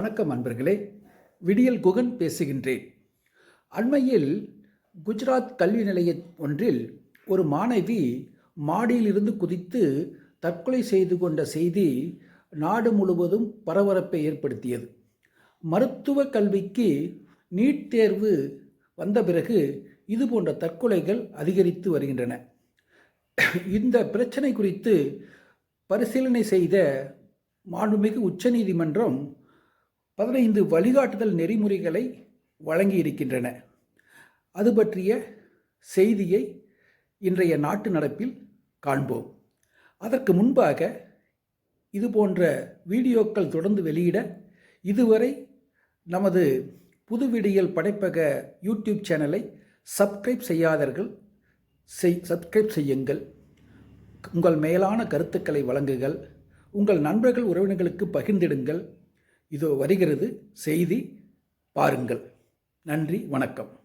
வணக்கம் அன்பர்களே. விடியல் குகன் பேசுகின்றேன். அண்மையில் குஜராத் கல்வி நிலைய ஒன்றில் ஒரு மாணவி மாடியிலிருந்து குதித்து தற்கொலை செய்து கொண்ட செய்தி நாடு முழுவதும் பரபரப்பை ஏற்படுத்தியது. மருத்துவ கல்விக்கு நீட் தேர்வு வந்த பிறகு இது போன்ற தற்கொலைகள் அதிகரித்து வருகின்றன. இந்த பிரச்சனை குறித்து பரிசீலனை செய்த மாண்புமிகு உச்சநீதிமன்றம் பதினைந்து வழிகாட்டுதல் நெறிமுறைகளை வழங்கியிருக்கின்றன. அது பற்றிய செய்தியை இன்றைய நாட்டு நடப்பில் காண்போம். அதற்கு முன்பாக இது போன்ற வீடியோக்கள் தொடர்ந்து வெளியிட இதுவரை நமது புதுவிடியல் படைப்பக யூடியூப் சேனலை சப்ஸ்கிரைப் செய்யாதவர்கள் செய் சப்ஸ்கிரைப் செய்யுங்கள். உங்கள் மேலான கருத்துக்களை வழங்குங்கள். உங்கள் நண்பர்கள் உறவினர்களுக்கு பகிர்ந்திடுங்கள். இதோ வருகிறது செய்தி பாருங்கள். நன்றி வணக்கம்.